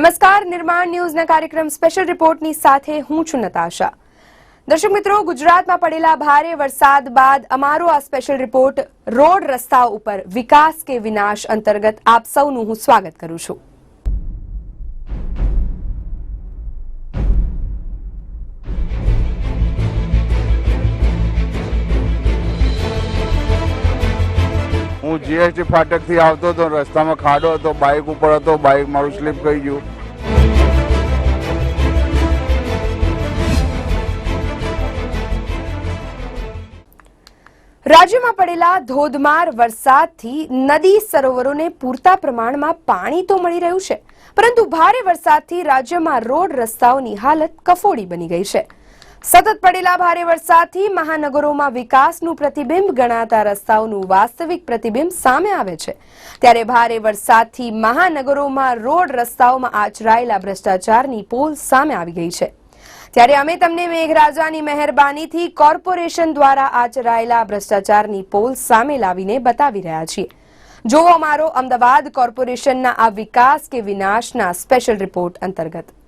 નમસ્કાર, નિર્માણ ન્યૂઝના કાર્યક્રમ સ્પેશિયલ રિપોર્ટની સાથે હું છું નતાશા. દર્શક મિત્રો, ગુજરાતમાં પડેલા ભારે વરસાદ બાદ અમારો આ સ્પેશિયલ રિપોર્ટ રોડ રસ્તા ઉપર વિકાસ કે વિનાશ અંતર્ગત આપ સૌનું હું સ્વાગત કરું છું. હું જીએસટી ફાટકથી આવતો હતો, રસ્તામાં ખાડો હતો બાઇક ઉપર હતો બાઇક મારું સ્લીપ થઈ ગયું. રાજ્યમાં પડેલા ધોધમાર વરસાદથી નદી સરોવરોને પૂરતા પ્રમાણમાં પાણી તો મળી રહ્યું છે, પરંતુ ભારે વરસાદથી રાજ્યમાં રોડ રસ્તાઓની હાલત કફોડી બની ગઈ છે. સતત પડેલા ભારે વરસાદથી મહાનગરોમાં વિકાસનું પ્રતિબિંબ ગણાતા રસ્તાઓનું વાસ્તવિક પ્રતિબિંબ સામે આવે છે. ત્યારે ભારે વરસાદથી મહાનગરોમાં રોડ રસ્તાઓમાં આચરાયેલા ભ્રષ્ટાચારની પોલ સામે આવી ગઈ છે. ત્યારે અમે તમને મેઘરાજાની મહેરબાનીથી કોર્પોરેશન દ્વારા આચરાયેલા ભ્રષ્ટાચારની પોલ સામે લાવીને બતાવી રહ્યા છીએ. જોવો અમારો અમદાવાદ કોર્પોરેશનના આ વિકાસ કે વિનાશના સ્પેશિયલ રિપોર્ટ અંતર્ગત.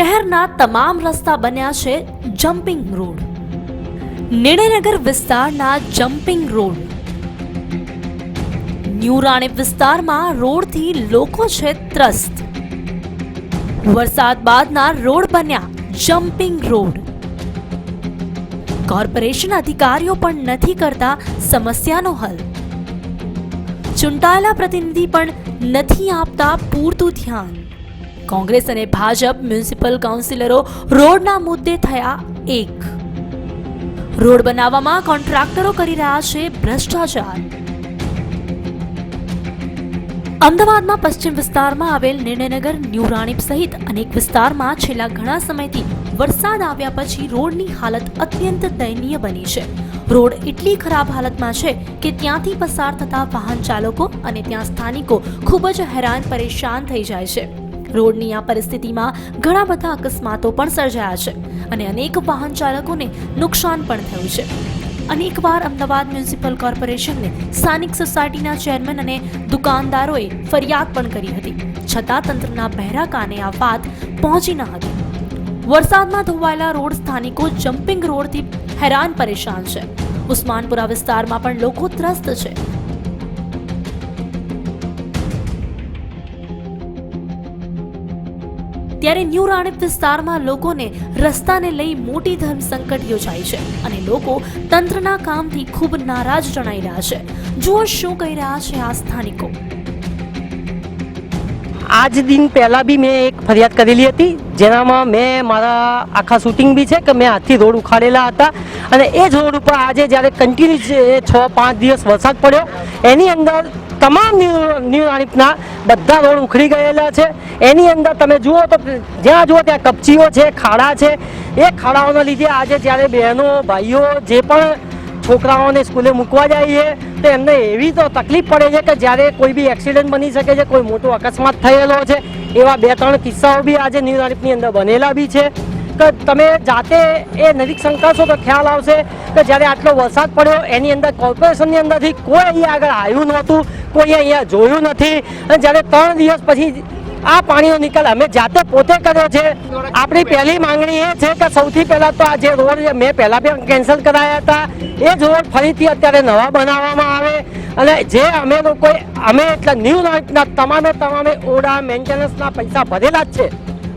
શહેરના તમામ રસ્તા બન્યા છે જમ્પિંગ રોડ. નિર્ણયનગર વિસ્તારના જમ્પિંગ રોડ. ન્યૂ રાણીપ વિસ્તારમાં રોડથી લોકો છે ત્રસ્ત. વરસાદ બાદના રોડ બન્યા જમ્પિંગ રોડ. કોર્પોરેશન અધિકારીઓ પણ નથી કરતા સમસ્યાનો હલ. ચૂંટાયેલા પ્રતિનિધિ પણ નથી આપતા પૂરતું ધ્યાન. કોંગ્રેસ અને ભાજપ મ્યુનિસિપલ કાઉન્સિલરો રોડના મુદ્દે થયા એક. રોડ બનાવવામાં કોન્ટ્રાક્ટરો કરી રહ્યા છે ભ્રષ્ટાચાર. અમદાવાદમાં પશ્ચિમ વિસ્તારમાં આવેલ નિર્ણયનગર, ન્યૂ રાણીપ સહિત અનેક વિસ્તારમાં છેલ્લા ઘણા સમયથી વરસાદ આવ્યા પછી રોડની હાલત અત્યંત દયનીય બની છે. રોડ એટલી ખરાબ હાલતમાં છે કે ત્યાંથી પસાર થતા વાહન ચાલકો અને ત્યાં સ્થાનિકો ખૂબ જ હેરાન, પરેશાન થઈ જાય છે. રોડની આ પરિસ્થિતિમાં ઘણા બધા અકસ્માતો પણ સર્જાયા છે અને અનેક વાહન ચાલકોને નુકસાન પણ થયું છે. અનેકવાર અમદાવાદ મ્યુનિસિપલ કોર્પોરેશનને સ્થાનિક સોસાયટીના ચેરમેન અને દુકાનદારોએ ફરિયાદ પણ કરી હતી. છતાં તંત્રના બહેરા કાને આ વાત પહોંચી ન હતી. વરસાદમાં ધોવાયેલા રોડ સ્થાનિકો જમ્પિંગ રોડથી હેરાન પરેશાન છે. ઉસ્માનપુરા વિસ્તારમાં પણ લોકો ત્રસ્ત છે. ત્યારે ન્યૂ રાણીપ વિસ્તારમાં લોકોને રસ્તાને લઈ મોટી ધર્મ સંકટ યોજાય છે અને લોકો તંત્રના કામથી ખૂબ નારાજ જણાઈ રહ્યા છે. જુઓ શું કહી રહ્યા છે આ સ્થાનિકો. આજ દિન પહેલાં બી મેં એક ફરિયાદ કરેલી હતી, જેનામાં મેં મારા આખા શૂટિંગ બી છે કે મેં હાથથી રોડ ઉખાડેલા હતા અને એ જ રોડ ઉપર આજે જ્યારે કન્ટિન્યુ છ પાંચ દિવસ વરસાદ પડ્યો, એની અંદર તમામ ન્યૂ ન્યૂ બધા રોડ ઉખડી ગયેલા છે. એની અંદર તમે જુઓ તો જ્યાં જુઓ ત્યાં કપચીઓ છે, ખાડા છે. એ ખાડાઓના લીધે આજે જ્યારે બહેનો, ભાઈઓ જે પણ છોકરાઓને સ્કૂલે મૂકવા જાઈએ તો એમને એવી તો તકલીફ પડે છે કે જ્યારે કોઈ બી એક્સિડન્ટ બની શકે છે, કોઈ મોટો અકસ્માત થયેલો છે, એવા બે ત્રણ કિસ્સાઓ બી આજે ન્યૂ તારીખની અંદર બનેલા બી છે. કે તમે જાતે એ નિરીક્ષણ કરશો તો ખ્યાલ આવશે કે જ્યારે આટલો વરસાદ પડ્યો, એની અંદર કોર્પોરેશનની અંદરથી કોઈ આગળ આવ્યું નહોતું. કોઈ અહીંયા જોયું નથી. અને જ્યારે ત્રણ દિવસ પછી આ પાણીનો નિકાલ અમે જાતે પોતે કર્યો છે. આપણી પહેલી માંગણી એ છે કે સૌથી પહેલા તો આ જે રોડ મેં પહેલા પણ કેન્સલ કરાયા હતા. એ જ રોડ ફરીથી અત્યારે નવા બનાવવામાં આવે. અને જે અમે લોકોએ, અમે એટલે ન્યૂ લાઇટના તમામે તમામે ઓડા મેન્ટેનન્સના પૈસા ભરેલા જ છે.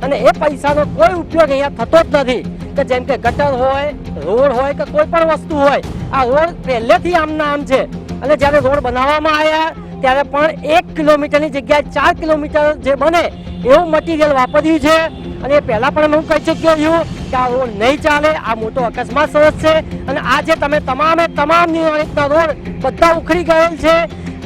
અને એ પૈસાનો કોઈ ઉપયોગ અહીંયા થતો જ નથી કે જેમ કે ગટર હોય, રોડ હોય કે કોઈ પણ વસ્તુ હોય, આ રોડ પહેલેથી આમના આમ છે. અને જ્યારે રોડ બનાવવામાં આવ્યા ત્યારે પણ એક કિલોમીટરની જગ્યાએ ચાર કિલોમીટર જે બને એવું મટીરિયલ વાપર્યું છે. અને એ પહેલાં પણ હું કહી ચૂક્યો છું કે આ રોડ નહીં ચાલે, આ મોટો અકસ્માત સરસ છે. અને આજે તમે તમામે તમામ નિર્માણિતના રોડ બધા ઉખડી ગયેલ છે.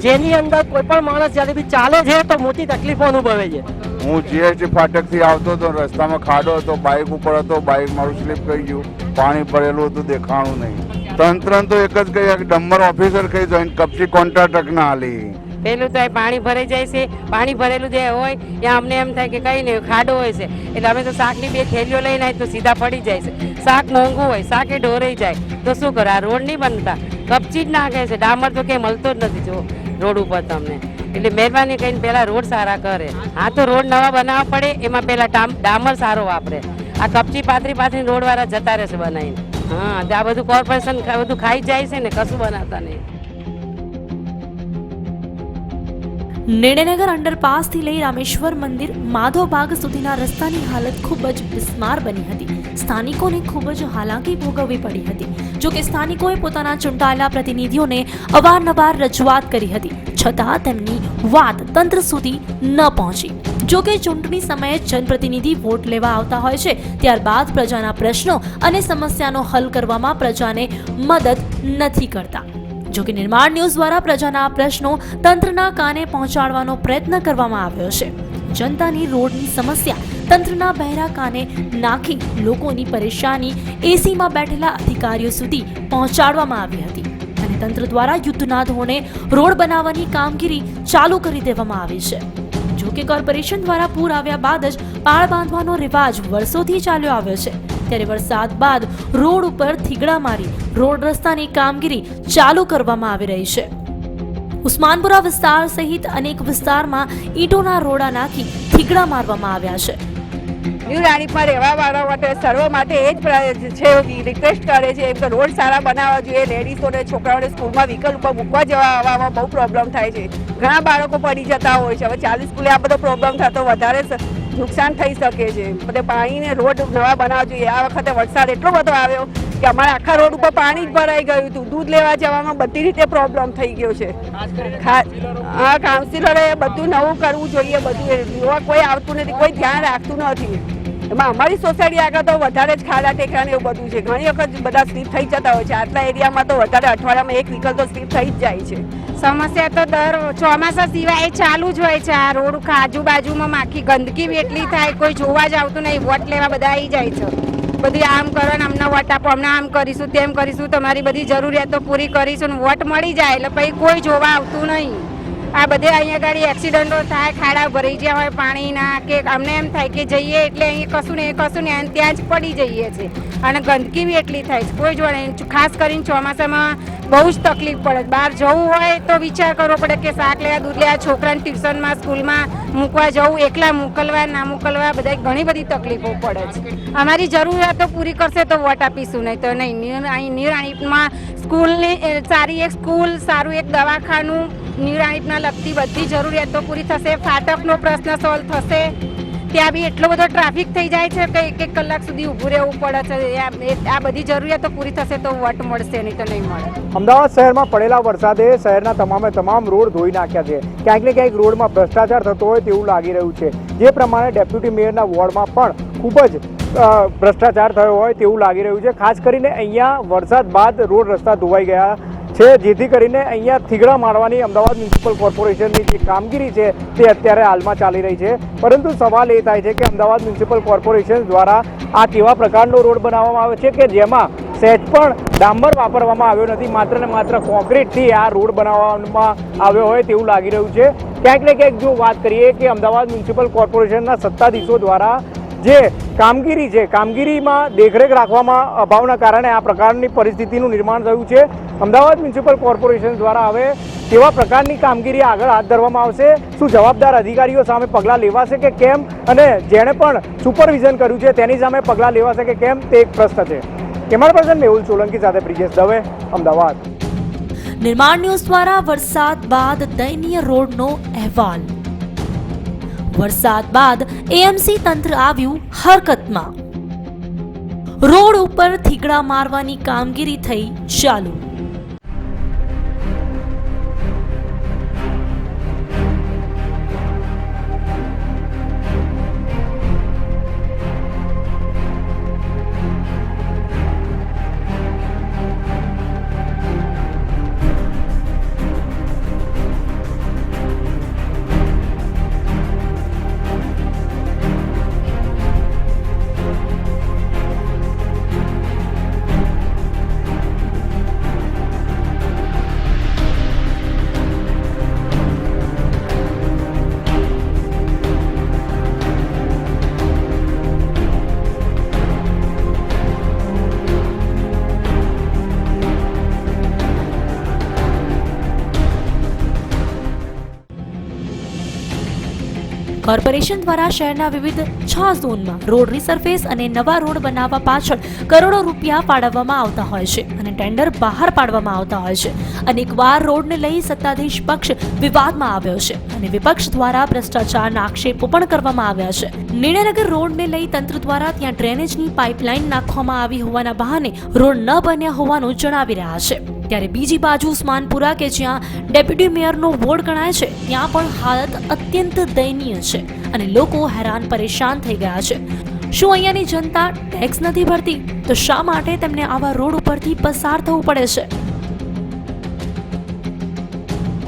જેની અંદર કોઈ પણ માણસ જ્યારે બી ચાલે છે તો મોટી તકલીફો અનુભવે છે. હું જીએસટી ફાટકથી આવતો હતો, રસ્તામાં ખાડો હતો બાઇક ઉપર હતો બાઇક મારું સ્લીપ થઈ ગયું, પાણી ભરેલું હતું, દેખાણું નહીં. તંત્ર તો એક જ કહી ડમ્બર ઓફિસર કહી જોઈન કપચી કોન્ટ્રાક્ટર ના હાલી. પેલું તો એ પાણી ભરાઈ જાય છે. પાણી ભરેલું જે હોય ત્યાં અમને એમ થાય કે કઈ નહીં, ખાડો હોય છે. એટલે અમે તો શાકની બે થેલીઓ લઈને આવી તો સીધા પડી જાય છે. શાક મોંઘું હોય, શાકે ઢોરાઈ જાય. તો શું કરો, આ રોડ નહીં બનતા? કપચી જ નાખે છે. ડામર તો ક્યાંય મળતો જ નથી, જો, રોડ ઉપર તમને. એટલે મહેરબાની કરીને પહેલાં રોડ સારા કરે. હા, તો રોડ નવા બનાવવા પડે, એમાં પહેલાં ડામ ડામર સારો વાપરે. આ કપચી પાથરી પાથરી રોડવાળા જતા રહેશે બનાવીને. હા આ બધું કોર્પોરેશન બધું ખાઈ જાય છે ને, કશું બનાવતા નહીં. નિર્ણયનગર અંડરપાસથી લઈ રામેશ્વર મંદિર માધવબાગ સુધીના રસ્તાની હાલત ખૂબ જ બિસ્માર બની હતી. સ્થાનિકોને ખૂબ જ હાલાકી ભોગવવી પડી હતી. જો કે સ્થાનિકોએ પોતાના ચૂંટાયેલા પ્રતિનિધિઓને અવારનવાર રજૂઆત કરી હતી, છતાં તેમની વાત તંત્ર સુધી ન પહોંચી. જો કે ચૂંટણી સમયે જનપ્રતિનિધિ વોટ લેવા આવતા હોય છે, ત્યારબાદ પ્રજાના પ્રશ્નો અને સમસ્યાનો હલ કરવામાં પ્રજાને મદદ નથી કરતા. જો કે નિર્માણ ન્યૂઝ દ્વારા પ્રજાના પ્રશ્નો તંત્રના કાને પહોંચાડવાનો પ્રયત્ન કરવામાં આવ્યો છે. જનતાની રોડની સમસ્યા તંત્રના બહેરા કાને નાખી લોકોની પરેશાની એસીમાં બેઠેલા અધિકારીઓ સુધી પહોંચાડવામાં આવી હતી અને તંત્ર દ્વારા યુદ્ધના ધોરણે રોડ બનાવવાની કામગીરી ચાલુ કરી દેવામાં આવી છે. જોકે કોર્પોરેશન દ્વારા પૂર આવ્યા બાદ જ પાળ બાંધવાનો રિવાજ વર્ષોથી ચાલ્યો આવ્યો છે. ત્યારે વરસાદ બાદ રોડ ઉપર થીગડા મારી રોડ રસ્તાની કામગીરી ચાલુ કરવામાં આવી રહી છે. ઉસ્માનપુરા વિસ્તાર સહિત અનેક વિસ્તારમાં ઈંટોના રોડા નાખી થીગડા મારવામાં આવ્યા છે. ન્યૂ રાણીપમાં રહેવા વાળા માટે, સર્વ માટે એ જ છે રિક્વેસ્ટ કરે છે, એમ કે રોડ સારા બનાવવા જોઈએ લેડીઝોને છોકરાઓને સ્કૂલમાં વ્હીકલ ઉપર મૂકવા જવા આવવામાં બહુ પ્રોબ્લેમ થાય છે. ઘણા બાળકો પડી જતા હોય છે. હવે ચાલીસ સ્કૂલે આ બધો પ્રોબ્લેમ થતો વધારે નુકસાન થઈ શકે છે. બધે પાણીને રોડ નવા બનાવવા જોઈએ. આ વખતે વરસાદ એટલો બધો આવ્યો કે અમારા આખા રોડ ઉપર પાણી જ ભરાઈ ગયું હતું. દૂધ લેવા જવામાં બધી રીતે પ્રોબ્લેમ થઈ ગયો છે. હા કાઉન્સિલરે બધું નવું કરવું જોઈએ, બધું કોઈ આવતું નથી, કોઈ ધ્યાન રાખતું નથી. એમાં અમારી સોસાયટી આગળ તો વધારે જ ખાડા ટેકરા એવું બધું છે. ઘણી વખત બધા સ્લીપ થઈ જતા હોય છે. આટલા એરિયામાં તો વધારે અઠવાડિયામાં એક વ્હીકલ તો સ્લીપ થઈ જ જાય છે. સમસ્યા તો દર ચોમાસા સિવાય ચાલુ જ હોય છે. આ રોડ આજુબાજુમાં આખી ગંદકી બી એટલી થાય, કોઈ જોવા જ આવતું નહીં. વોટ લેવા બધા આવી જાય છે. બધી આમ કરો ને અમને વોટ આપો હમણાં આમ કરીશું, તેમ કરીશું. તમારી બધી જરૂરિયાતો પૂરી કરીશું ને વોટ મળી જાય એટલે પછી કોઈ જોવા આવતું નહીં. આ બધે અહીંયા ગાડી એક્સિડન્ટો થાય, ખાડા ભરી ગયા હોય પાણીના, કે અમને એમ થાય કે જઈએ એટલે અહીં કશું ને કશું ને ત્યાં જ પડી જઈએ છીએ. અને ગંદકી બી એટલી થાય છે. કોઈ જોડે. ખાસ કરીને ચોમાસામાં બહુ જ તકલીફ પડે. બહાર જવું હોય તો વિચાર કરવો પડે કે શાક લેવા, દૂધ લેવા, છોકરાને ટ્યુશનમાં, સ્કૂલમાં મૂકવા જવું, એકલા મોકલવા, ના મોકલવા બધા ઘણી બધી તકલીફો પડે છે. અમારી જરૂરિયાતો પૂરી કરશે તો વોટ આપીશું, નહીં તો નહીં. અહીં નિરાણીમાં સ્કૂલની સારી એક સ્કૂલ, સારું એક દવાખાનું નિરાણીપના લગતી બધી જરૂરિયાતો પૂરી થશે, ફાટકનો પ્રશ્ન સોલ્વ થશે. ત્યાં બી એટલો બધો ટ્રાફિક થઈ જાય છે કે એક એક કલાક સુધી ઊભું રહેવું પડે છે. આ બધી જરૂરિયાતો પૂરી થશે તો વટ મળશે, નહીં તો નહીં મળે. અમદાવાદ શહેરમાં પડેલા વરસાદે શહેરના તમામે તમામ રોડ ધોઈ નાખ્યા છે. ક્યાંક ને ક્યાંક રોડમાં ભ્રષ્ટાચાર થતો હોય તેવું લાગી રહ્યું છે. જે પ્રમાણે ડેપ્યુટી મેયરના વોર્ડમાં પણ ખૂબ જ ભ્રષ્ટાચાર થયો હોય તેવું લાગી રહ્યું છે. ખાસ કરીને અહીંયા વરસાદ બાદ રોડ રસ્તા ધોવાઈ ગયા. છે, જેથી કરીને અહીંયા થીગડા મારવાની અમદાવાદ મ્યુનિસિપલ કોર્પોરેશનની જે કામગીરી છે, તે અત્યારે હાલમાં ચાલી રહી છે. પરંતુ સવાલ એ થાય છે કે અમદાવાદ મ્યુનિસિપલ કોર્પોરેશન દ્વારા આ કેવા પ્રકારનો રોડ બનાવવામાં આવે છે કે જેમાં સહેજ પણ ડાંબર વાપરવામાં આવ્યો નથી, માત્ર ને માત્ર કોન્ક્રીટથી આ રોડ બનાવવામાં આવ્યો હોય તેવું લાગી રહ્યું છે. ક્યાંક ને ક્યાંક જો વાત કરીએ કે અમદાવાદ મ્યુનિસિપલ કોર્પોરેશનના સત્તાધીશો દ્વારા જે કામગીરી છે, કામગીરીમાં દેખરેખ રાખવામાં અભાવના કારણે આ પ્રકારની પરિસ્થિતિનું નિર્માણ થયું છે. અમદાવાદ મ્યુનિસિપલ કોર્પોરેશન દ્વારા હવે કેવા પ્રકારની કામગીરી આગળ હાથ ધરવામાં આવશે, શું જવાબદાર અધિકારીઓ સામે પગલાં લેવાશે કે કેમ? અને જેણે પણ સુપરવિઝન કર્યું છે, તેની સામે પગલાં લેવાશે કે કેમ? તે એક પ્રશ્ન છે. કેમેરા પર્સન મેહુલ સોલંકી સાથે બ્રિજેશ દવે, અમદાવાદ. નિર્માણ ન્યૂઝ દ્વારા વરસાદ બાદ દયનીય રોડનો અહેવાલ. વરસાદ બાદ એએમસી તંત્ર આવ્યું હરકતમાં. રોડ ઉપર થીગડા મારવાની કામગીરી થઈ ચાલુ. કોર્પોરેશન દ્વારા શહેરના વિવિધ છ ઝોનમાં રોડ રિસર્ફેસ અને નવા રોડ બનાવવા પાછળ કરોડો રૂપિયા ફાળવવામાં આવતા હોય છે અને ટેન્ડર બહાર પાડવામાં આવતા હોય છે. અનેકવાર રોડને લઈ સત્તાધીશ પક્ષ વિવાદમાં આવ્યો છે. અને વિપક્ષ દ્વારા ભ્રષ્ટાચારના આક્ષેપો પણ કરવામાં આવ્યા છે. નિર્ણયનગર રોડને લઈ તંત્ર દ્વારા ત્યાં ડ્રેનેજની પાઇપલાઇન નાખવામાં આવી હોવાના બહાને રોડ ન બન્યા હોવાનું જણાવી રહ્યા છે. ત્યારે બીજી બાજુ ઉસ્માનપુરા કે જ્યાં ડેપ્યુટી મેયરનો વોર્ડ ગણાય છે, ત્યાં પણ હાલત અત્યંત દયનીય છે અને લોકો હેરાન પરેશાન થઈ ગયા છે. શું અહીંયાની જનતા ટેક્સ નથી ભરતી? તો શા માટે તેમને આવા રોડ ઉપરથી પસાર થવું પડે છે?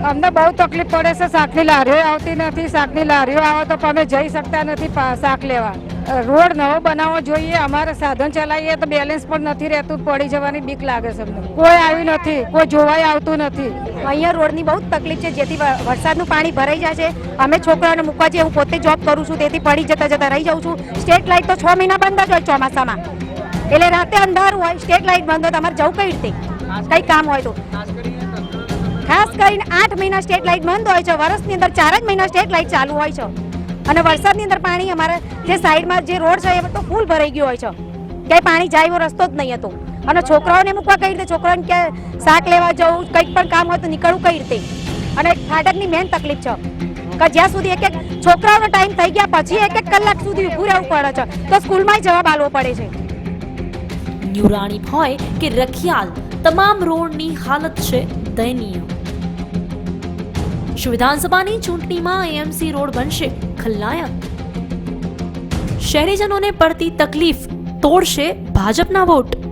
અમને બહુ તકલીફ પડે છે શાકની લારીઓ આવતી નથી શાકની લારીઓ આવે તો અમે જઈ શકતા નથી શાક લેવા. રોડ નવો બનાવવો જોઈએ અમારે સાધન ચલાવીએ તો બેલેન્સ પણ નથી રહેતું પડી જવાની બીક લાગે છે અમને. કોઈ આવ્યું નથી કોઈ જોવાય આવતું નથી. અહીંયા રોડની બહુ જ તકલીફ છે જેથી વરસાદનું પાણી ભરાઈ જાય છે. અમે છોકરાઓને મૂકવા જઈએ હું પોતે જોબ કરું છું તેથી પડી જતા જતા રહી જાઉં છું. સ્ટેટ લાઇટ તો છ મહિના બંધ જ હોય ચોમાસામાં. એટલે રાતે અંધારું હોય સ્ટેટ લાઇટ બંધ હોય તમારે જવું કઈ રીતે? કઈ કામ હોય તો? ખાસ કરીને આઠ મહિના સ્ટેટ લાઇટ બંધ હોય છે. વર્ષની અંદર ચાર જ મહિના સ્ટેટ લાઇટ ચાલુ હોય છે. અને વરસાદની અંદર પાણી અમારે જે સાઈડમાં જે રોડ છે એ તો ફૂલ ભરાઈ ગયો હોય છે. ક્યાંય પાણી જાય એવો રસ્તો જ નહીં હતો. અને છોકરાઓને મૂકવા કઈ રીતે? છોકરાઓને ક્યાં શાક લેવા જવું, કંઈક પણ કામ હોય તો નીકળવું કઈ રીતે? અને ફાટકની મેન તકલીફ છે. કે જ્યાં સુધી એક એક છોકરાઓનો ટાઈમ થઈ ગયા પછી એક એક કલાક સુધી ઊભું રહેવું પડે છે. તો સ્કૂલમાં જવાબ આલવો પડે છે. ન્યુરાણી હોય કે રખિયાલ? તમામ રોડની હાલત છે દયનીય. શું વિધાનસભાની ચૂંટણીમાં એએમસી રોડ બનશે ખલનાયક શહેરીજનોને પડતી તકલીફ તોડશે ભાજપના વોટ.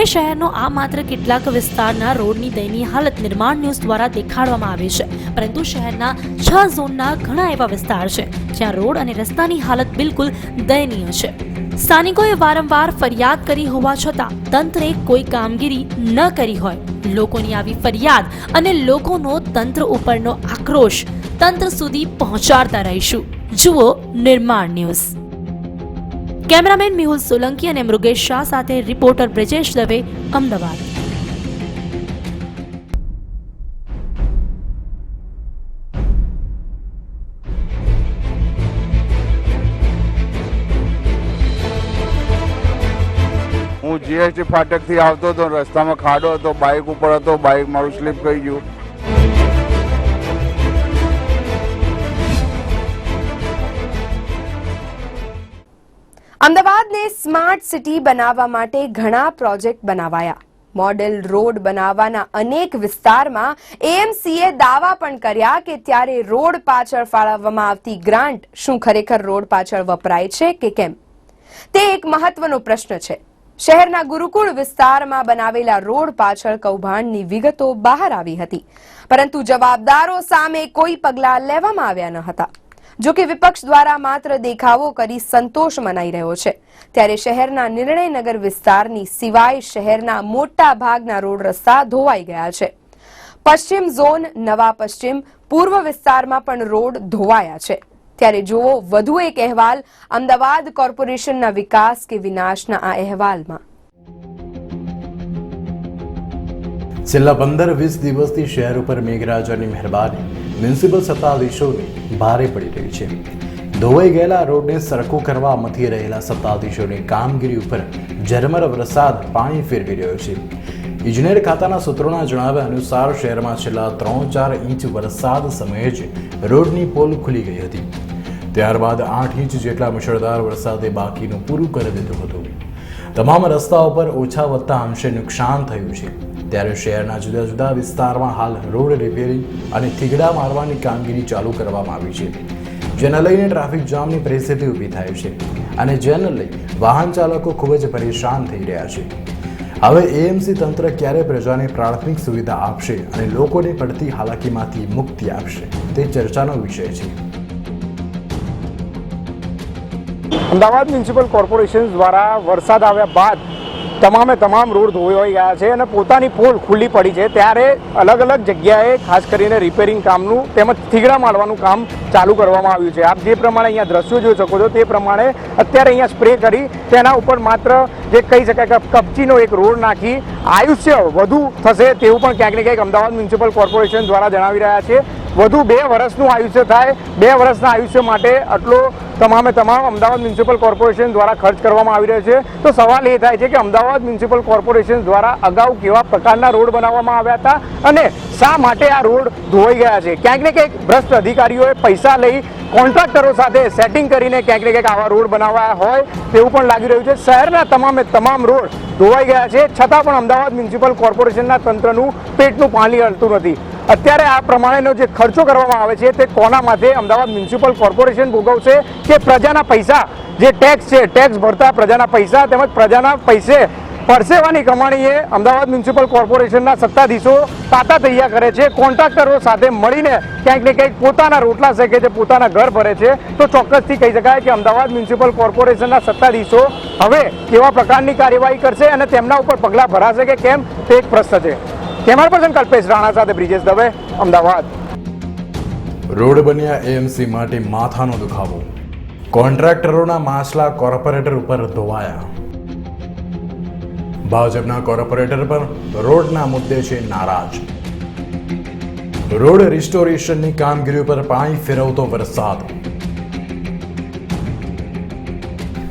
જો કે શહેરનો આ માત્ર કેટલાક વિસ્તારના રોડની દયનીય હાલત નિર્માણ ન્યૂઝ દ્વારા દેખાડવામાં આવી છે, પરંતુ શહેરના છ ઝોનના ઘણા એવા વિસ્તાર છે જ્યાં રોડ અને રસ્તાની હાલત બિલકુલ દયનીય છે. સ્થાનિકોએ વારંવાર ફરિયાદ કરી હોવા છતાં તંત્રે કોઈ કામગીરી ન કરી હોય. લોકોની આવી ફરિયાદ અને લોકોનો તંત્ર ઉપરનો આક્રોશ તંત્ર સુધી પહોંચાડતા રહીશું. જુઓ નિર્માણ ન્યૂઝ. કેમેરામેન મેહુલ સોલંકી અને મૃગેશ શાહ સાથે રિપોર્ટર બ્રજેશ દવે અમદાવાદ. હું જીએસટી ફાટકથી આવતો હતો રસ્તામાં ખાડો હતો બાઇક ઉપર હતો બાઇક મારું સ્લીપ કઈ ગયું. અમદાવાદને સ્માર્ટ સિટી બનાવવા માટે ઘણા પ્રોજેક્ટ બનાવાયા. મોડેલ રોડ બનાવવાના અનેક વિસ્તારમાં એએમસીએ દાવા પણ કર્યા કે ત્યારે રોડ પાછળ ફાળવવામાં આવતી ગ્રાન્ટ શું ખરેખર રોડ પાછળ વપરાય છે કે કેમ? તે એક મહત્વનો પ્રશ્ન છે. શહેરના ગુરુકુળ વિસ્તારમાં બનાવેલા રોડ પાછળ કૌભાંડની વિગતો બહાર આવી હતી. પરંતુ જવાબદારો સામે કોઈ પગલાં લેવામાં આવ્યા ન હતા. જો કે વિપક્ષ દ્વારા માત્ર દેખાવો કરી સંતોષ મનાઈ રહ્યો છે. ત્યારે શહેરના નિર્ણયનગર વિસ્તારની સિવાય શહેરના મોટા ભાગના રોડ રસ્તા ધોવાઈ ગયા છે. પશ્ચિમ ઝોન, નવા પશ્ચિમ, પૂર્વ વિસ્તારમાં પણ રોડ ધોવાયા છે. ત્યારે જુઓ, વધુ એક અહેવાલ અમદાવાદ કોર્પોરેશનના વિકાસ કે વિનાશના આ અહેવાલમાં. છેલ્લા પંદર વીસ દિવસથી શહેર ઉપર મેઘરાજાની મહેરબાની. મ્યુનિસિપલ સત્તાધીશોની ભારે પડી રહી છે. ધોવાઈ ગયેલા રોડને સરખો કરવા મથી રહેલા સત્તાધીશોની કામગીરી ઉપર ઝરમર વરસાદ પાણી ફેરવી રહ્યો છે. ઇજનેર ખાતાના સૂત્રોના જણાવ્યા અનુસાર શહેરમાં છેલ્લા ત્રણ ચાર ઇંચ વરસાદ સમયે જ રોડની પોલ ખુલી ગઈ હતી. ત્યારબાદ આઠ ઇંચ જેટલા મુશળધાર વરસાદે બાકીનું પૂરું કરી દીધું હતું. તમામ રસ્તાઓ પર ઓછા વત્તા અંશે નુકસાન થયું છે. ત્યારે શહેરના જુદા જુદા વિસ્તારમાં હાલ રોડ રિપેરિંગ અને થીગડા મારવાની કામગીરી ચાલુ કરવામાં આવી છે, જેને લઈને ટ્રાફિક જામની પરિસ્થિતિ ઊભી થાય છે અને જેને લઈ વાહન ચાલકો ખૂબ જ પરેશાન થઈ રહ્યા છે. હવે એએમસી તંત્ર ક્યારે પ્રજાને પ્રાથમિક સુવિધા આપશે અને લોકોને પડતી હાલાકીમાંથી મુક્તિ આપશે, તે ચર્ચાનો વિષય છે. અમદાવાદ મ્યુનિસિપલ કોર્પોરેશન દ્વારા વરસાદ આવ્યા બાદ તમામે તમામ રોડ ધોવાઈ ગયા છે અને પોતાની પોલ ખુલ્લી પડી છે. ત્યારે અલગ અલગ જગ્યાએ ખાસ કરીને રિપેરિંગ કામનું તેમજ થીગડા મારવાનું કામ ચાલુ કરવામાં આવ્યું છે. આપ જે પ્રમાણે અહીંયા દ્રશ્યો જોઈ શકો છો તે પ્રમાણે અત્યારે અહીંયા સ્પ્રે કરી તેના ઉપર માત્ર જે કહી શકાય કે કપચીનો એક રોડ નાખી આયુષ્ય વધુ થશે તેવું પણ ક્યાંક ને ક્યાંક અમદાવાદ મ્યુનિસિપલ કોર્પોરેશન દ્વારા જણાવી રહ્યા છે. વધુ બે વર્ષનું આયુષ્ય થાય. બે વર્ષના આયુષ્ય માટે આટલો તમામે તમામ અમદાવાદ મ્યુનિસિપલ કોર્પોરેશન દ્વારા ખર્ચ કરવામાં આવી રહ્યો છે. તો સવાલ એ થાય છે કે અમદાવાદ મ્યુનિસિપલ કોર્પોરેશન દ્વારા અગાઉ કેવા પ્રકારના રોડ બનાવવામાં આવ્યા હતા અને શા માટે આ રોડ ધોવાઈ ગયા છે? ક્યાંક ને ક્યાંક ભ્રષ્ટ અધિકારીઓએ પૈસા લઈ કોન્ટ્રાક્ટરો સાથે સેટિંગ કરીને ક્યાંક ને ક્યાંક આવા રોડ બનાવવા હોય તેવું પણ લાગી રહ્યું છે. શહેરના તમામે તમામ રોડ ધોવાઈ ગયા છે. છતાં પણ અમદાવાદ મ્યુનિસિપલ કોર્પોરેશનના તંત્રનું પેટનું પાણી હલતું નથી. અત્યારે આ પ્રમાણેનો જે ખર્ચો કરવામાં આવે છે તે કોના માથે અમદાવાદ મ્યુનિસિપલ કોર્પોરેશન ભોગવશે કે પ્રજાના પૈસા જે ટેક્સ છે ટેક્સ ભરતા પ્રજાના પૈસા તેમજ પ્રજાના પૈસે પરસેવાની કમાણીએ અમદાવાદ મ્યુનિસિપલ કોર્પોરેશનના સત્તાધીશો તાતા તૈયાર કરે છે. કોન્ટ્રાક્ટરો સાથે મળીને ક્યાંક ને ક્યાંક પોતાના રોટલા શેકે છે, પોતાના ઘર ભરે છે. તો ચોક્કસથી કહી શકાય કે અમદાવાદ મ્યુનિસિપલ કોર્પોરેશનના સત્તાધીશો હવે કેવા પ્રકારની કાર્યવાહી કરશે અને તેમના ઉપર પગલાં ભરાશે કે કેમ તે એક પ્રશ્ન છે. કેમેરા પર્સન કલ્પેશ રાણા સાથે બ્રિજેશ દવે, અમદાવાદ. રોડ બન્યા એએમસી માટે માથાનો દુખાવો. કોન્ટ્રાક્ટરોના માછલા કોર્પોરેટર ઉપર ધોવાયા. ભાજપના કોર્પોરેટર પર રોડના મુદ્દે છે નારાજ. રોડ રિસ્ટોરેશનની કામગીરી ઉપર પાણી ફેરવતો વરસાદ.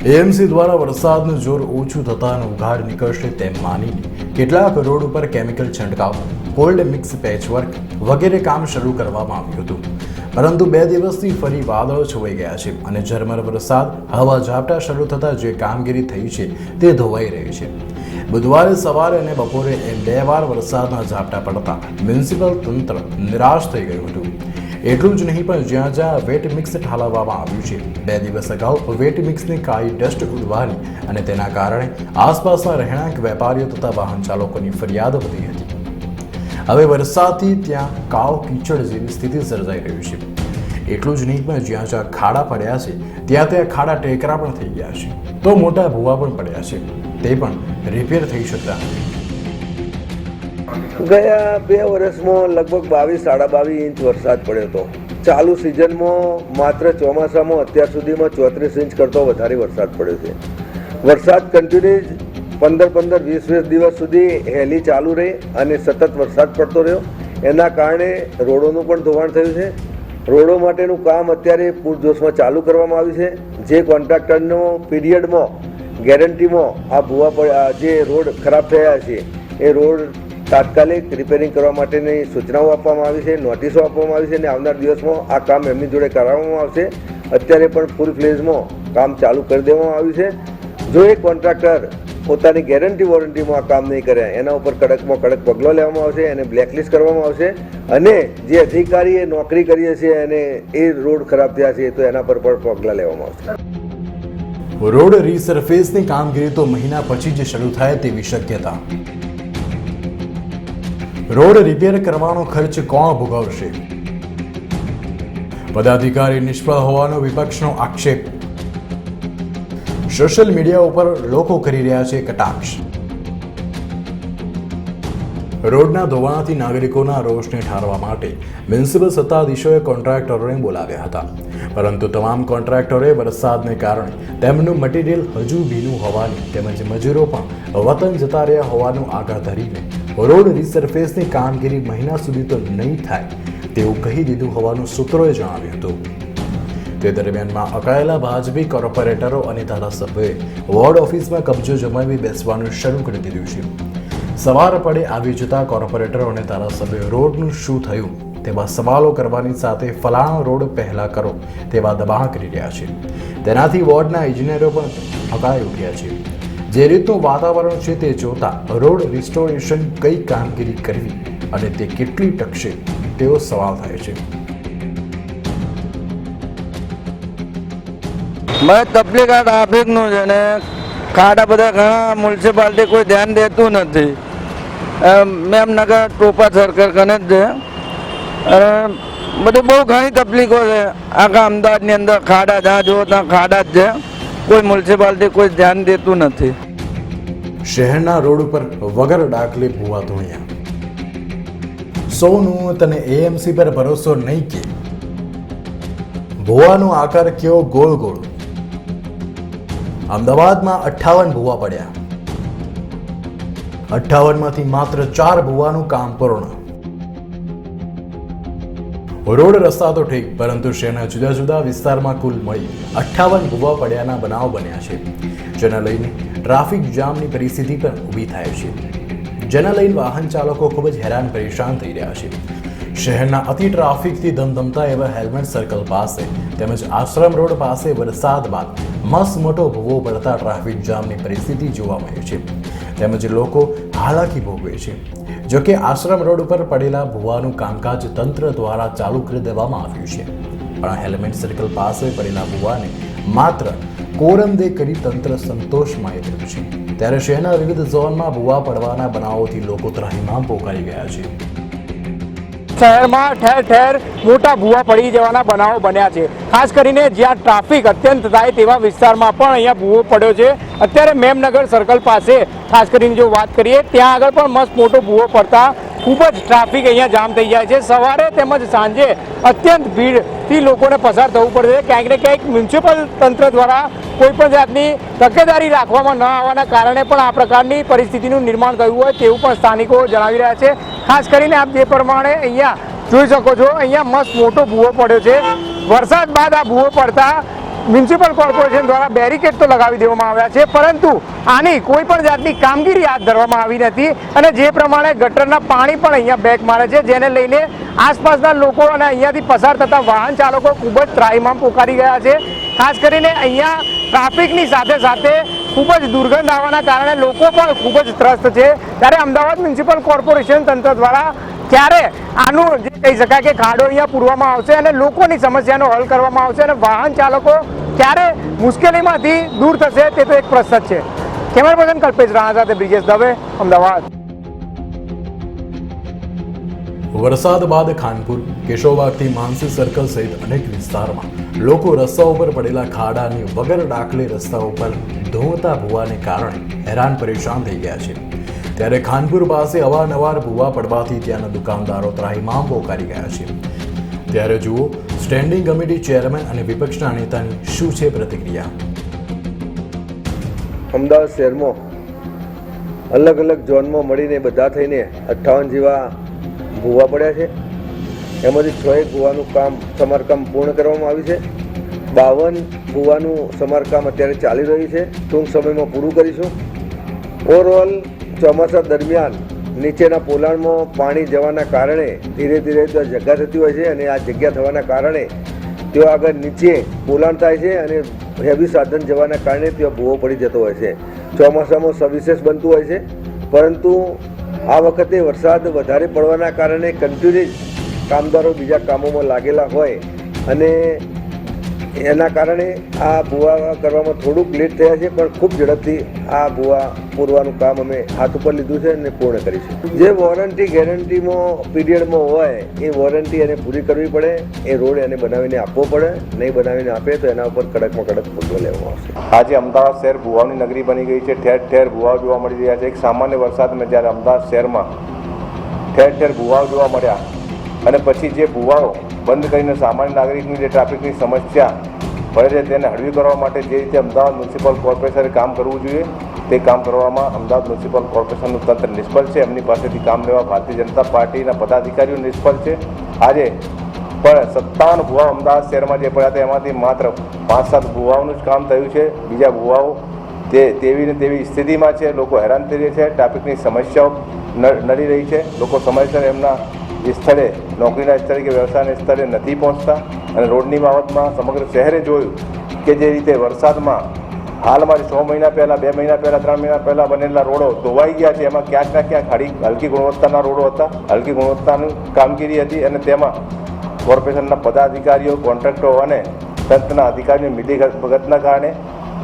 એએમસી દ્વારા વરસાદનું જોર ઓછું થતાં ઉઘાડ નીકળશે તેમ માનીને કેટલાક રોડ ઉપર કેમિકલ છંટકાવ, કોલ્ડ મિક્સ પેચવર્ક વગેરે કામ શરૂ કરવામાં આવ્યું હતું. પરંતુ બે દિવસથી ફરી વાદળો છવાઈ ગયા છે અને ઝરમર વરસાદ, હવા ઝાપટા શરૂ થતાં જે કામગીરી થઈ છે તે ધોવાઈ રહી છે. બુધવારે સવારે અને બપોરે એમ બે વાર વરસાદના ઝાપટા પડતા મ્યુનિસિપલ તંત્ર નિરાશ થઈ ગયું હતું. એટલું જ નહીં પણ જ્યાં જ્યાં વેટ મિક્સ ઠાલવવામાં આવ્યું છે, બે દિવસ અગાઉ વેટ મિક્સની કાળી ડસ્ટ ઉડવાની અને તેના કારણે આસપાસના રહેણાંક વેપારીઓ તથા વાહન ચાલકોની ફરિયાદ વધી હતી. હવે વરસાદથી ત્યાં કાવ કીચડ જેવી સ્થિતિ સર્જાઈ રહી છે. એટલું જ નહીં પણ જ્યાં જ્યાં ખાડા પડ્યા છે, ત્યાં ત્યાં ખાડા ટેકરા પણ થઈ ગયા છે. તો મોટા ભૂવા પણ પડ્યા છે. તે પણ રિપેર થઈ શકતા નથી. ગયા બે વર્ષમાં લગભગ બાવીસ, સાડા બાવીસ ઇંચ વરસાદ પડ્યો હતો. ચાલુ સિઝનમાં માત્ર ચોમાસામાં અત્યાર સુધીમાં ચોત્રીસ ઇંચ કરતો વધારે વરસાદ પડ્યો છે. વરસાદ કન્ટિન્યુ પંદર પંદર, વીસ વીસ દિવસ સુધી હેલી ચાલુ રહી અને સતત વરસાદ પડતો રહ્યો. એના કારણે રોડોનું પણ ધોવાણ થયું છે. રોડો માટેનું કામ અત્યારે પૂરજોશમાં ચાલુ કરવામાં આવ્યું છે. જે કોન્ટ્રાક્ટરનો પીરિયડમાં, ગેરંટીમાં આ ભૂવા જે રોડ ખરાબ થયા છે, એ રોડ તાત્કાલિક રિપેરિંગ કરવા માટેની સૂચનાઓ આપવામાં આવી છે નોટિસો આપવામાં આવી છે અને આવનાર દિવસમાં આ કામ એમની જોડે કરાવવામાં આવશે. અત્યારે પણ ફૂલ ફ્લેઝમાં કામ ચાલુ કરી દેવામાં આવ્યું છે. જો એ કોન્ટ્રાક્ટર પોતાની ગેરંટી વોરંટીમાં આ કામ નહીં કરે, એના ઉપર કડકમાં કડક પગલો લેવામાં આવશે, એને બ્લેકલિસ્ટ કરવામાં આવશે અને જે અધિકારીએ નોકરી કરી છે અને એ રોડ ખરાબ થયા છે, તો એના પર પણ પગલાં લેવામાં આવશે. રોડ રીસરફેસની કામગીરી તો મહિના પછી જ શરૂ થાય તેવી શક્યતા. રોડ રિપેર કરવાનો ખર્ચ કોણ ભોગવશે? પદાધિકારી નિષ્ફળ હોવાનો વિપક્ષનો આક્ષેપ. સોશિયલ મીડિયા ઉપર લોકો કરી રહ્યા છે કટાક્ષ. રોડના ધોવાણાથી નાગરિકોના રોષને ઠારવા માટે મ્યુનિસિપલ સત્તાધીશોએ કોન્ટ્રાક્ટરોને બોલાવ્યા હતા. પરંતુ તમામ કોન્ટ્રાક્ટરોએ વરસાદને કારણે તેમનું મટીરિયલ હજુ ભીનું હોવાની તેમજ મજૂરો પણ વતન જતા રહ્યા હોવાનું આગળ ધરીને રોડ રિસર્ફેસની કામગીરી મહિના સુધી તો નહીં થાય, તેવું કહી દીધું હોવાનું સૂત્રોએ જણાવ્યું હતું. તે દરમિયાનમાં અકળાયેલા ભાજપી કોર્પોરેટરો અને ધારાસભ્યોએ વોર્ડ ઓફિસમાં કબજો જમાવી બેસવાનું શરૂ કરી દીધું છે. સવાર પડે આવી જતા કોર્પોરેટરો અને ધારાસભ્યો રોડનું શું થયું તેવા સવાલો કરવાની સાથે ફલાણો રોડ પહેલા કરો તેવા દબાણ કરી રહ્યા છે. તેનાથી વોર્ડના ઇજનેરો પણ હકાઈ ઉઠ્યા છે. જે રીતનું વાતાવરણ છે તે જોતા રોડ રિસ્ટોરેશન કઈ કામગીરી કરવી અને તે કેટલી ટકશે, તેવો સવાલ થાય છે. મને તકલીફ આ ટ્રાફિકનું છે ને. ખાડા બધા ઘણા, મ્યુનિસિપાલિટી કોઈ ધ્યાન દેતું નથી. મેમનગર ટોપા સરકાર કને જ છે. અને બધી બહુ ઘણી તકલીફો છે. આખા અમદાવાદની અંદર ખાડા, જ્યાં જુઓ ત્યાં ખાડા જ છે. કોઈ મ્યુનિસિપાલિટી કોઈ ધ્યાન દેતું નથી. શહેરના રોડ ઉપર વગર ડાકલે ભૂવા ધોણિયા સૌનું તને એએમસી પર ભરોસો નહીં કે. ભૂવાનો આકાર કેવો ગોળ ગોળ. અમદાવાદમાં અઠ્ઠાવન ભૂવા પડ્યા. અઠ્ઠાવનમાંથી માત્ર ચાર ભૂવાનું કામ પૂર્ણ. રોડ રસ્તા તો ઠીક, પરંતુ શહેરના જુદા જુદા વિસ્તારમાં કુલ મળી અઠ્ઠાવન ભૂવા પડ્યાના બનાવ બન્યા છે, જેના લઈને ટ્રાફિક જામની પરિસ્થિતિ પણ ઊભી થાય છે. જેના લઈને વાહન ચાલકો ખૂબ જ હેરાન પરેશાન થઈ રહ્યા છે. શહેરના અતિ ટ્રાફિકથી ધમધમતા એવા હેલ્મેટ સર્કલ પાસે તેમજ આશ્રમ રોડ પાસે વરસાદ બાદ મસ્ત મોટો ભૂવો પડતા ટ્રાફિક જામની પરિસ્થિતિ જોવા મળે છે. તેમજ લોકો હાલાકી ભોગવે છે. જોકે આશ્રમ રોડ ઉપર પડેલા ભૂવાનું કામકાજ તંત્ર દ્વારા ચાલુ કરી દેવામાં આવ્યું છે. પણ હેલ્મેટ સર્કલ પાસે પડેલા ભૂવાને માત્ર કોરંદે કરી તંત્ર સંતોષ માની રહ્યું છે. ત્યારે શહેરના વિવિધ ઝોનમાં ભૂવા પડવાના બનાવોથી લોકો ત્રાહીમાં પોકારી ગયા છે. શહેરમાં ઠેર ઠેર મોટા ભૂવા પડી જવાના બનાવો બન્યા છે. ખાસ કરીને જ્યાં ટ્રાફિક અત્યંત થાય તેવા વિસ્તારમાં પણ અહીંયા ભૂવો પડ્યો છે. અત્યારે મેમનગર સર્કલ પાસે, ખાસ કરીને જો વાત કરીએ, ત્યાં આગળ પણ મસ્ત મોટો ભૂવો પડતા ખૂબ જ ટ્રાફિક અહીંયા જામ થઈ જાય છે. સવારે તેમજ સાંજે અત્યંત ભીડથી લોકોને પસાર થવું પડે છે. ક્યાંક ને ક્યાંક મ્યુનિસિપલ તંત્ર દ્વારા કોઈ પણ જાતની તકેદારી રાખવામાં ન આવવાના કારણે પણ આ પ્રકારની પરિસ્થિતિનું નિર્માણ થયું હોય તેવું પણ સ્થાનિકો જણાવી રહ્યા છે. ખાસ કરીને આપ જે પ્રમાણે અહીંયા જોઈ શકો છો, અહીંયા મસ્ત મોટો ભૂવો પડ્યો છે. વરસાદ બાદ આ ભૂવો પડતા મ્યુનિસિપલ કોર્પોરેશન દ્વારા બેરિકેડ તો લગાવી દેવામાં આવ્યા છે, પરંતુ આની કોઈ પણ જાતની કામગીરી હાથ ધરવામાં આવી નથી અને જે પ્રમાણે ગટરના પાણી પણ અહીંયા બેક મારે છે, જેને લઈને આસપાસના લોકો અને અહીંયાથી પસાર થતા વાહન ચાલકો ખૂબ જ ત્રાહીમામ પોકારી ગયા છે. ખાસ કરીને અહીંયા ટ્રાફિકની સાથે સાથે ખૂબ જ દુર્ગંધ આવવાના કારણે લોકો પણ ખૂબ જ ત્રસ્ત છે. ત્યારે અમદાવાદ મ્યુનિસિપલ કોર્પોરેશન તંત્ર દ્વારા ક્યારે આનું જે કહી શકાય કે ખાડો અહીંયા પૂરવામાં આવશે અને લોકોની સમસ્યાનો હલ કરવામાં આવશે અને વાહન ચાલકો ક્યારે મુશ્કેલીમાંથી દૂર થશે તે તો એક પ્રશ્ન છે. કેમેરા પર્સન કલ્પેશ રાણા સાથે બ્રિજેશ દવે, અમદાવાદ. વરસાદ બાદ ખાનપુર કેશોબાગથી માનસી સર્કલ સહિત અનેક વિસ્તારમાં લોકો રસ્તા ઉપર પડેલા ખાડાની વગર ડાકલે રસ્તા ઉપર ધોળતા ભૂવાને કારણે હેરાન પરેશાન થઈ ગયા છે. ત્યારે ખાનપુર પાસે અવારનવાર ભૂવા પડવાથી ત્યાંના દુકાનદારો ત્રાહીમામ પોકારી ગયા છે. ત્યારે જુઓ સ્ટેન્ડિંગ કમિટી ચેરમેન અને વિપક્ષના નેતાની શું છે પ્રતિક્રિયા? અમદાવાદ શહેરમાં અલગ અલગ ઝોનમાં મળીને બધા થઈને અઠ્ઠાવન જેવા ભૂવા પડ્યા છે. એમાંથી છ એક ગુવાનું કામ સમારકામ પૂર્ણ કરવામાં આવ્યું છે. બાવન ગુવાનું સમારકામ અત્યારે ચાલી રહ્યું છે. ટૂંક સમયમાં પૂરું કરીશું. ઓવરઓલ ચોમાસા દરમિયાન નીચેના પોલાણમાં પાણી જવાના કારણે ધીરે ધીરે જગ્યા થતી હોય છે અને આ જગ્યા થવાના કારણે તેઓ આગળ નીચે પોલાણ થાય છે અને હેવી સાધન જવાના કારણે ત્યાં ભૂવો પડી જતો હોય છે. ચોમાસામાં સવિશેષ બનતું હોય છે. પરંતુ આ વખતે વરસાદ વધારે પડવાના કારણે કન્ટિન્યુઅસ કામદારો બીજા કામોમાં લાગેલા હોય અને એના કારણે આ ભૂવા કરવામાં થોડુંક લેટ થયા છે, પણ ખૂબ ઝડપથી આ ભૂવા પૂરવાનું કામ અમે હાથ ઉપર લીધું છે અને પૂર્ણ કરીશું જે વોરંટી ગેરંટીમાં પીરિયડમાં હોય, એ વોરંટી એને પૂરી કરવી પડે, એ રોડ એને બનાવીને આપવો પડે, નહીં બનાવીને આપે તો એના ઉપર કડકમાં કડક પગલાં લેવામાં આવશે. આજે અમદાવાદ શહેર ભુવાની નગરી બની ગઈ છે, ઠેર ઠેર ભુવાઓ જોવા મળી રહ્યા છે. એક સામાન્ય વરસાદમાં જ્યારે અમદાવાદ શહેરમાં ઠેર ઠેર ભૂવાઓ જોવા મળ્યા અને પછી જે ભુવાઓ બંધ કરીને સામાન્ય નાગરિકની જે ટ્રાફિકની સમસ્યા પડે છે તેને હળવી કરવા માટે જે રીતે અમદાવાદ મ્યુનિસિપલ કોર્પોરેશને કામ કરવું જોઈએ, તે કામ કરવામાં અમદાવાદ મ્યુનિસિપલ કોર્પોરેશનનું તંત્ર નિષ્ફળ છે. એમની પાસેથી કામ લેવા ભારતીય જનતા પાર્ટીના પદાધિકારીઓ નિષ્ફળ છે. આજે પણ સત્તાવન ભુવાઓ અમદાવાદ શહેરમાં જે પડ્યા હતા, એમાંથી માત્ર પાંચ સાત ભુવાઓનું જ કામ થયું છે. બીજા ભુવાઓ તે તેવી ને તેવી સ્થિતિમાં છે. લોકો હેરાન થઈ રહ્યા છે. ટ્રાફિકની સમસ્યાઓ નડી રહી છે. લોકો સમયસર એમના સ્થળે નોકરીના સ્થળે કે વ્યવસાયના સ્થળે નથી પહોંચતા. અને રોડની બાબતમાં સમગ્ર શહેરે જોયું કે જે રીતે વરસાદમાં હાલમાં છ મહિના પહેલાં, બે મહિના પહેલાં, ત્રણ મહિના પહેલાં બનેલા રોડો ધોવાઈ ગયા છે. એમાં ક્યાંક ના ક્યાંક હળી હલકી ગુણવત્તાના રોડો હતા. હલકી ગુણવત્તાની કામગીરી હતી અને તેમાં કોર્પોરેશનના પદાધિકારીઓ, કોન્ટ્રાક્ટરો અને તંત્રના અધિકારીઓ મિલીભગતના કારણે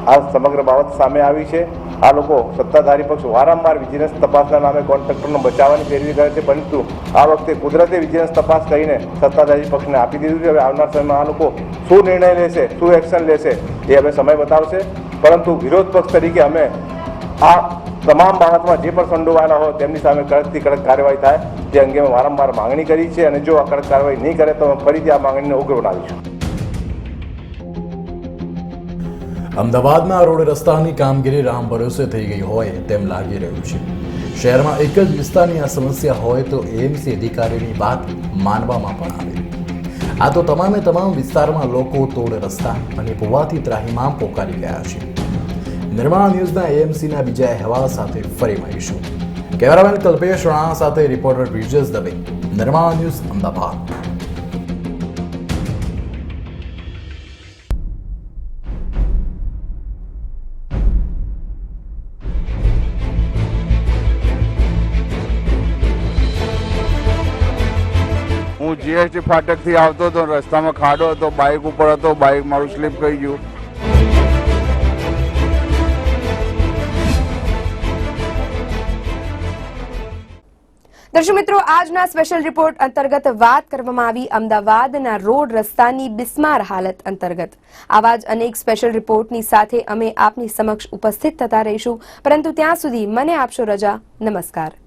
આ સમગ્ર બાબત સામે આવી છે. આ લોકો સત્તાધારી પક્ષ વારંવાર વિજિલન્સ તપાસના નામે કોન્ટ્રાક્ટરનો બચાવવાની પેરવી કરે છે, પરંતુ આ વખતે કુદરતે વિજિલન્સ તપાસ કરીને સત્તાધારી પક્ષને આપી દીધું છે. હવે આવનાર સમયમાં આ લોકો શું નિર્ણય લેશે, શું એક્શન લેશે એ હવે સમય બતાવશે. પરંતુ વિરોધ પક્ષ તરીકે અમે આ તમામ બાબતમાં જે પણ સંડોવાયેલા હોય તેમની સામે કડકથી કડક કાર્યવાહી થાય તે અંગે અમે વારંવાર માંગણી કરી છે. અને જો આ કડક કાર્યવાહી નહીં કરે તો અમે ફરીથી આ માંગણીને ઉગ્ર બનાવીશું. અમદાવાદમાં રોડ રસ્તાની કામગીરી રામ ભરોસે થઈ ગઈ હોય તેમ લાગી રહ્યું છે. શહેરમાં એક જ વિસ્તારની આ સમસ્યા હોય તો એએમસી અધિકારીની વાત માનવામાં પણ આવે. આ તો તમામે તમામ વિસ્તારમાં લોકો તોડ રસ્તા અને ભૂવાથી ત્રાહીમામ પોકારી ગયા છે. નિર્માણ ન્યૂઝના એએમસીના બીજા અહેવાલ સાથે ફરી મળીશું. કેમેરામેન કલ્પેશ રાણા સાથે રિપોર્ટર બ્રિજેશ દવે. નિર્માણ ન્યૂઝ અમદાવાદ. જીએસટી ફાટકથી આવતો હતો રસ્તામાં ખાડો હતો બાઇક ઉપર હતો બાઇક મારું સ્લીપ થઈ ગયું. દર્શક મિત્રો, આજના સ્પેશિયલ રિપોર્ટ અંતર્ગત વાત કરવામાં આવી અમદાવાદના રોડ રસ્તાની બિસ્માર હાલત અંતર્ગત. આવા જ અનેક સ્પેશિયલ રિપોર્ટની સાથે અમે આપની સમક્ષ ઉપસ્થિત થતા રહીશું. પરંતુ ત્યાં સુધી મને આપશો રજા. નમસ્કાર.